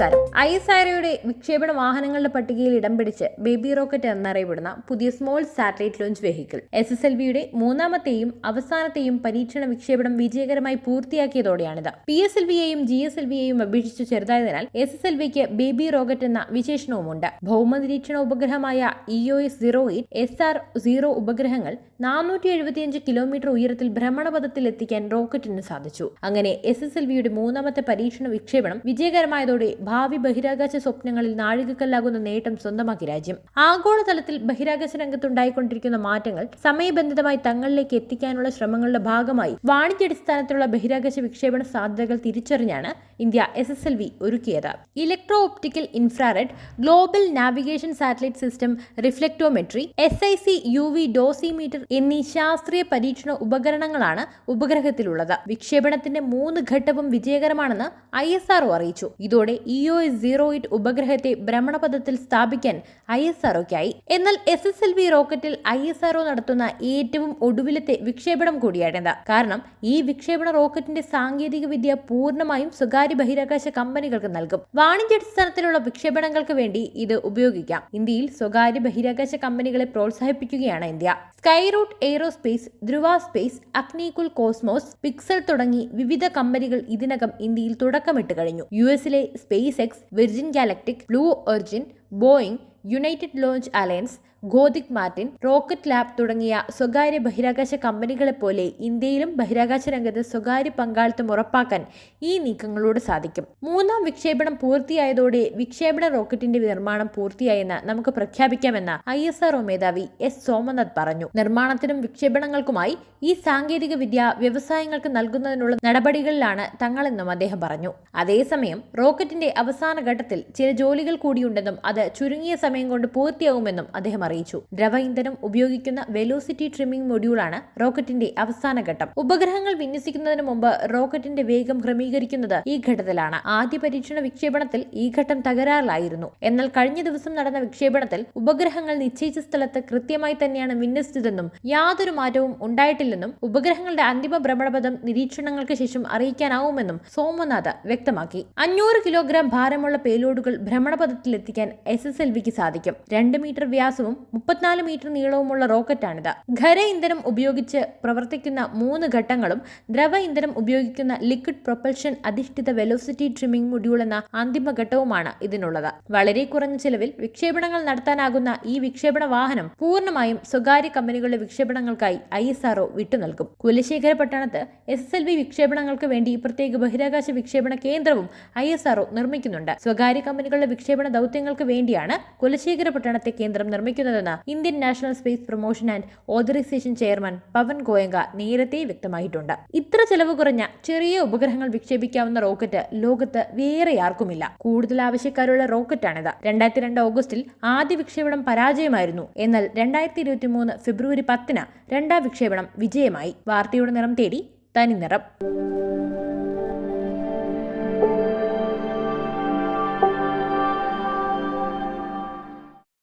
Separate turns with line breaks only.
നമസ്കാരം I S ആർഒയുടെ വിക്ഷേപണ വാഹനങ്ങളുടെ പട്ടികയിൽ ഇടം പിടിച്ച് ബേബി റോക്കറ്റ് എന്നറിയപ്പെടുന്ന പുതിയ small satellite launch vehicle. S S L വിയുടെ മൂന്നാമത്തെയും അവസാനത്തെയും പരീക്ഷണ വിക്ഷേപണം വിജയകരമായി പൂർത്തിയാക്കിയതോടെയാണിത്. പി എസ് എൽ വിയെയും ജി എസ് എൽ വിയെയും അപേക്ഷിച്ച് ചെറുതായതിനാൽ എസ് എസ് എൽ വിക്ക് ബേബി റോക്കറ്റ് എന്ന വിശേഷണവുമുണ്ട്. ഭൗമ നിരീക്ഷണ ഉപഗ്രഹമായ E O S zero eight S R zero ഉപഗ്രഹങ്ങൾ നാനൂറ്റി എഴുപത്തിയഞ്ച് കിലോമീറ്റർ ഉയരത്തിൽ ഭ്രമണപഥത്തിൽ എത്തിക്കാൻ റോക്കറ്റിന് സാധിച്ചു. അങ്ങനെ എസ് എസ് എൽ വിയുടെ മൂന്നാമത്തെ പരീക്ഷണ വിക്ഷേപണം വിജയകരമായതോടെ ഭാവി ബഹിരാകാശ സ്വപ്നങ്ങളിൽ നാഴികക്കല്ലാകുന്ന നേട്ടം സ്വന്തമാക്കി രാജ്യം. ആഗോളതലത്തിൽ ബഹിരാകാശ രംഗത്തുണ്ടായിക്കൊണ്ടിരിക്കുന്ന മാറ്റങ്ങൾ സമയബന്ധിതമായി തങ്ങളിലേക്ക് എത്തിക്കാനുള്ള ശ്രമങ്ങളുടെ ഭാഗമായി വാണിജ്യാടിസ്ഥാനത്തിലുള്ള ബഹിരാകാശ വിക്ഷേപണ സാധ്യതകൾ തിരിച്ചറിഞ്ഞാണ് India S S L V ഒരുക്കിയത്. Electro optical infrared global navigation satellite system reflectometry S I C U V dosimeter എന്നീ ശാസ്ത്രീയ പരീക്ഷണ ഉപകരണങ്ങളാണ് ഉപഗ്രഹത്തിലുള്ളത്. വിക്ഷേപണത്തിന്റെ മൂന്ന് ഘട്ടവും വിജയകരമാണെന്ന് ഐ എസ് അറിയിച്ചു. ഇതോടെ E O O S zero eight ഉപഗ്രഹത്തെ ഭ്രമണപഥത്തിൽ സ്ഥാപിക്കാൻ ഐ എസ് ആർഒക്കായി എന്നാൽ എസ് എസ് എൽ വി റോക്കറ്റിൽ ഐ എസ് ആർഒ നടത്തുന്ന ഏറ്റവും ഒടുവിലത്തെ വിക്ഷേപണം കൂടിയാണിത്. കാരണം ഈ വിക്ഷേപണ റോക്കറ്റിന്റെ സാങ്കേതിക വിദ്യ പൂർണമായും സ്വകാര്യ ബഹിരാകാശ കമ്പനികൾക്ക് നൽകും. വാണിജ്യാടിസ്ഥാനത്തിലുള്ള വിക്ഷേപണങ്ങൾക്ക് വേണ്ടി ഇത് ഉപയോഗിക്കാം. ഇന്ത്യയിൽ സ്വകാര്യ ബഹിരാകാശ കമ്പനികളെ പ്രോത്സാഹിപ്പിക്കുകയാണ് India. Sky root aerospace Dhruva space Agnikul cosmos pixel തുടങ്ങി വിവിധ കമ്പനികൾ ഇതിനകം ഇന്ത്യയിൽ തുടക്കമിട്ട് കഴിഞ്ഞു. യു എസിലെ space X Virgin Galactic, Blue Origin, Boeing, united launch alliance Gothic Martin rocket lab തുടങ്ങിയ സ്വകാര്യ ബഹിരാകാശ കമ്പനികളെ പോലെ ഇന്ത്യയിലും ബഹിരാകാശ രംഗത്ത് സ്വകാര്യ പങ്കാളിത്തം ഉറപ്പാക്കാൻ ഈ നീക്കങ്ങളോട് സാധിക്കും. മൂന്നാം വിക്ഷേപണം പൂർത്തിയായതോടെ വിക്ഷേപണ റോക്കറ്റിന്റെ നിർമ്മാണം പൂർത്തിയായെന്ന് നമുക്ക് പ്രഖ്യാപിക്കാമെന്ന് ഐ എസ് ആർഒ മേധാവി എസ് സോമനാഥ് പറഞ്ഞു. നിർമ്മാണത്തിനും വിക്ഷേപണങ്ങൾക്കുമായി ഈ സാങ്കേതിക വിദ്യ വ്യവസായങ്ങൾക്ക് നൽകുന്നതിനുള്ള നടപടികളിലാണ് തങ്ങളെന്നും അദ്ദേഹം പറഞ്ഞു. അതേസമയം റോക്കറ്റിന്റെ അവസാന ഘട്ടത്തിൽ ചില ജോലികൾ കൂടിയുണ്ടെന്നും അത് ചുരുങ്ങിയ സമയം കൊണ്ട് പൂർത്തിയാകുമെന്നും അദ്ദേഹം അറിയിച്ചു. ദ്രവ ഇന്ധനം ഉപയോഗിക്കുന്ന വെലോസിറ്റി ട്രിമ്മിംഗ് മൊഡ്യൂളാണ് റോക്കറ്റിന്റെ അവസാന ഘട്ടം. ഉപഗ്രഹങ്ങൾ വിന്യസിക്കുന്നതിന് മുമ്പ് റോക്കറ്റിന്റെ വേഗം ക്രമീകരിക്കുന്നത് ഈ ഘട്ടത്തിലാണ്. ആദ്യ പരീക്ഷണ വിക്ഷേപണത്തിൽ ഈ ഘട്ടം തകരാറിലായിരുന്നു. എന്നാൽ കഴിഞ്ഞ ദിവസം നടന്ന വിക്ഷേപണത്തിൽ ഉപഗ്രഹങ്ങൾ നിശ്ചയിച്ച സ്ഥലത്ത് കൃത്യമായി തന്നെയാണ് വിന്യസിച്ചതെന്നും യാതൊരു മാറ്റവും ഉണ്ടായിട്ടില്ലെന്നും ഉപഗ്രഹങ്ങളുടെ അന്തിമ ഭ്രമണപഥം നിരീക്ഷണങ്ങൾക്ക് ശേഷം അറിയിക്കാനാവുമെന്നും സോമനാഥ് വ്യക്തമാക്കി. അഞ്ഞൂറ് കിലോഗ്രാം ഭാരമുള്ള പേലോഡുകൾ ഭ്രമണപഥത്തിലെത്തിക്കാൻ എസ് എസ് എൽ വിക്ക് സാധിക്കും. രണ്ട് മീറ്റർ വ്യാസവും മുപ്പത്തിനാല് മീറ്റർ നീളവുമുള്ള റോക്കറ്റാണിത്. ഖര ഇന്ധനം ഉപയോഗിച്ച് പ്രവർത്തിക്കുന്ന മൂന്ന് ഘട്ടങ്ങളും ദ്രവ ഇന്ധനം ഉപയോഗിക്കുന്ന ലിക്വിഡ് പ്രൊപ്പൽഷൻ അധിഷ്ഠിത വെലോസിറ്റി ട്രിമ്മിംഗ് മൊഡ്യൂൾ എന്ന അന്തിമ ഘട്ടവുമാണ് ഇതിനുള്ളത്. വളരെ കുറഞ്ഞ ചിലവിൽ വിക്ഷേപണങ്ങൾ നടത്താനാകുന്ന ഈ വിക്ഷേപണ വാഹനം പൂർണമായും സ്വകാര്യ കമ്പനികളുടെ വിക്ഷേപണങ്ങൾക്കായി ഐ എസ് ആർഒ വിട്ടുനൽകും. കുലശേഖര പട്ടണത്ത് എസ് എസ് എൽ വി വിക്ഷേപണങ്ങൾക്ക് വേണ്ടി പ്രത്യേക ബഹിരാകാശ വിക്ഷേപണ കേന്ദ്രവും ഐ എസ് ആർഒ നിർമ്മിക്കുന്നുണ്ട്. സ്വകാര്യ കമ്പനികളുടെ വിക്ഷേപണ ദൗത്യങ്ങൾക്ക് വേണ്ടിയാണ് കുലശേഖര പട്ടണത്തെ കേന്ദ്രം നിർമ്മിക്കുന്നതെന്ന് Indian national space promotion and authorisation chairman Pavan Goenka നേരത്തെ വ്യക്തമായിട്ടുണ്ട്. ഇത്ര ചെലവ് കുറഞ്ഞ ചെറിയ ഉപഗ്രഹങ്ങൾ വിക്ഷേപിക്കാവുന്ന റോക്കറ്റ് ലോകത്ത് വേറെ ആർക്കുമില്ല. കൂടുതൽ ആവശ്യക്കാരുള്ള റോക്കറ്റാണിത്. രണ്ടായിരത്തി രണ്ട് ഓഗസ്റ്റിൽ ആദ്യ വിക്ഷേപണം പരാജയമായിരുന്നു. എന്നാൽ രണ്ടായിരത്തി ഇരുപത്തി മൂന്ന് ഫെബ്രുവരി പത്തിന് രണ്ടാം വിക്ഷേപണം വിജയമായി. വാർത്തയുടെ നിറം തേടി തനി നിറം